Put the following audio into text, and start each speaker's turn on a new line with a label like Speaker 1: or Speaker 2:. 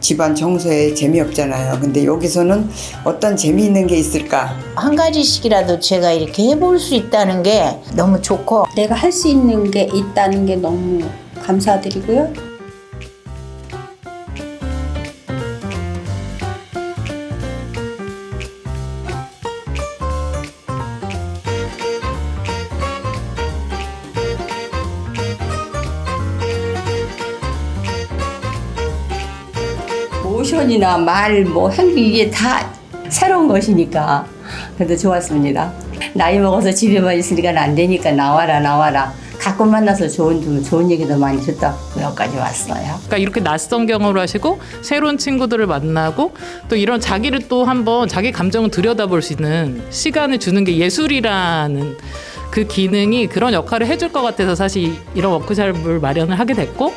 Speaker 1: 집안 청소에 재미없잖아요. 근데 여기서는 어떤 재미있는 게 있을까?
Speaker 2: 한 가지씩이라도 제가 이렇게 해볼 수 있다는 게 너무 좋고
Speaker 3: 내가 할 수 있는 게 있다는 게 너무 감사드리고요.
Speaker 4: 모션이나 말, 뭐 행위 이게 다 새로운 것이니까 그래도 좋았습니다. 나이 먹어서 집에만 있으니까 안 되니까 나와라 나와라. 가끔 만나서 좋은 좋은 얘기도 많이 듣다고 여기까지 왔어요.
Speaker 5: 그러니까 이렇게 낯선 경험을 하시고 새로운 친구들을 만나고 또 이런 자기를 또 한번 자기 감정을 들여다볼 수 있는 시간을 주는 게 예술이라는 그 기능이 그런 역할을 해줄 것 같아서 사실 이런 워크숍을 마련을 하게 됐고